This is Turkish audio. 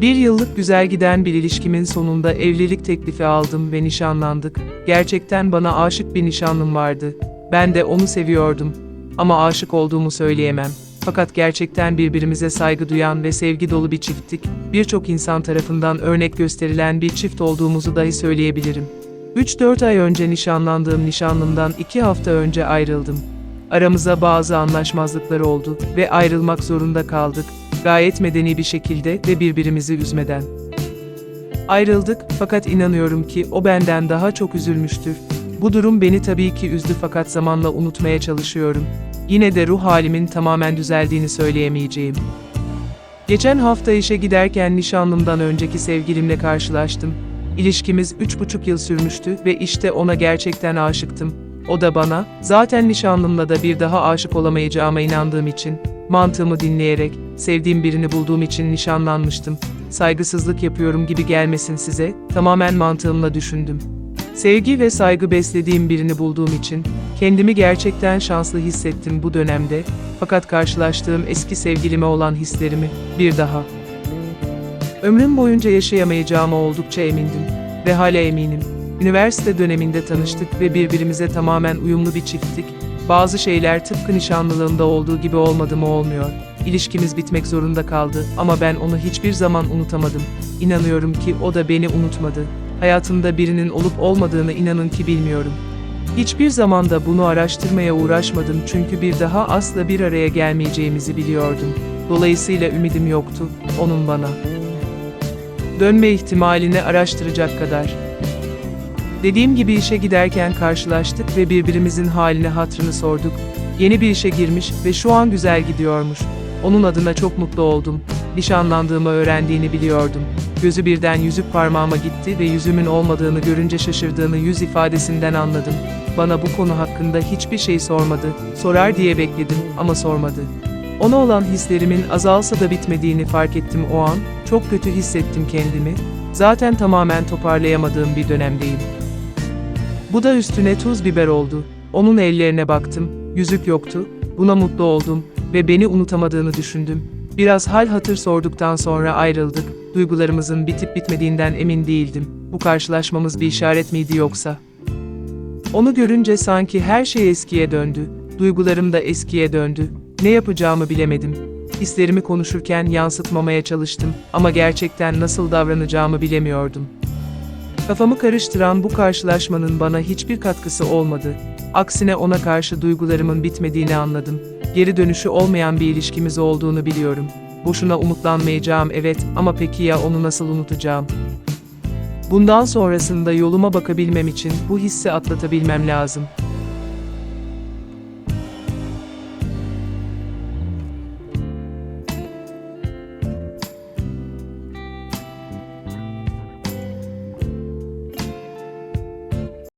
Bir yıllık güzel giden bir ilişkimin sonunda evlilik teklifi aldım ve nişanlandık. Gerçekten bana aşık bir nişanlım vardı. Ben de onu seviyordum. Ama aşık olduğumu söyleyemem. Fakat gerçekten birbirimize saygı duyan ve sevgi dolu bir çifttik. Birçok insan tarafından örnek gösterilen bir çift olduğumuzu dahi söyleyebilirim. 3-4 ay önce nişanlandığım nişanlımdan 2 hafta önce ayrıldım. Aramıza bazı anlaşmazlıklar oldu ve ayrılmak zorunda kaldık. Gayet medeni bir şekilde ve birbirimizi üzmeden. Ayrıldık fakat inanıyorum ki o benden daha çok üzülmüştür. Bu durum beni tabii ki üzdü fakat zamanla unutmaya çalışıyorum. Yine de ruh halimin tamamen düzeldiğini söyleyemeyeceğim. Geçen hafta işe giderken nişanlımdan önceki sevgilimle karşılaştım. İlişkimiz üç buçuk yıl sürmüştü ve işte ona gerçekten aşıktım. O da bana, zaten nişanlımla da bir daha aşık olamayacağıma inandığım için, mantığımı dinleyerek, sevdiğim birini bulduğum için nişanlanmıştım. Saygısızlık yapıyorum gibi gelmesin size, tamamen mantığımla düşündüm. Sevgi ve saygı beslediğim birini bulduğum için, kendimi gerçekten şanslı hissettim bu dönemde, fakat karşılaştığım eski sevgilime olan hislerimi, bir daha, Ömrüm boyunca yaşayamayacağıma oldukça emindim ve hala eminim. Üniversite döneminde tanıştık ve birbirimize tamamen uyumlu bir çifttik. Bazı şeyler tıpkı nişanlılığında olduğu gibi olmadı mı olmuyor. İlişkimiz bitmek zorunda kaldı ama ben onu hiçbir zaman unutamadım. İnanıyorum ki o da beni unutmadı. Hayatımda birinin olup olmadığını inanın ki bilmiyorum. Hiçbir zaman da bunu araştırmaya uğraşmadım çünkü bir daha asla bir araya gelmeyeceğimizi biliyordum. Dolayısıyla ümidim yoktu, onun bana dönme ihtimalini araştıracak kadar. Dediğim gibi işe giderken karşılaştık ve birbirimizin halini hatrını sorduk. Yeni bir işe girmiş ve şu an güzel gidiyormuş. Onun adına çok mutlu oldum. Nişanlandığımı öğrendiğini biliyordum. Gözü birden yüzük parmağıma gitti ve yüzümün olmadığını görünce şaşırdığını yüz ifadesinden anladım. Bana bu konu hakkında hiçbir şey sormadı. Sorar diye bekledim ama sormadı. Ona olan hislerimin azalsa da bitmediğini fark ettim o an, çok kötü hissettim kendimi, zaten tamamen toparlayamadığım bir dönemdeyim. Bu da üstüne tuz biber oldu. Onun ellerine baktım, yüzük yoktu, buna mutlu oldum ve beni unutamadığını düşündüm. Biraz hal hatır sorduktan sonra ayrıldık, duygularımızın bitip bitmediğinden emin değildim. Bu karşılaşmamız bir işaret miydi yoksa? Onu görünce sanki her şey eskiye döndü, duygularım da eskiye döndü. Ne yapacağımı bilemedim. Hislerimi konuşurken yansıtmamaya çalıştım ama gerçekten nasıl davranacağımı bilemiyordum. Kafamı karıştıran bu karşılaşmanın bana hiçbir katkısı olmadı. Aksine ona karşı duygularımın bitmediğini anladım. Geri dönüşü olmayan bir ilişkimiz olduğunu biliyorum. Boşuna umutlanmayacağım evet ama peki ya onu nasıl unutacağım? Bundan sonrasında yoluma bakabilmem için bu hissi atlatabilmem lazım.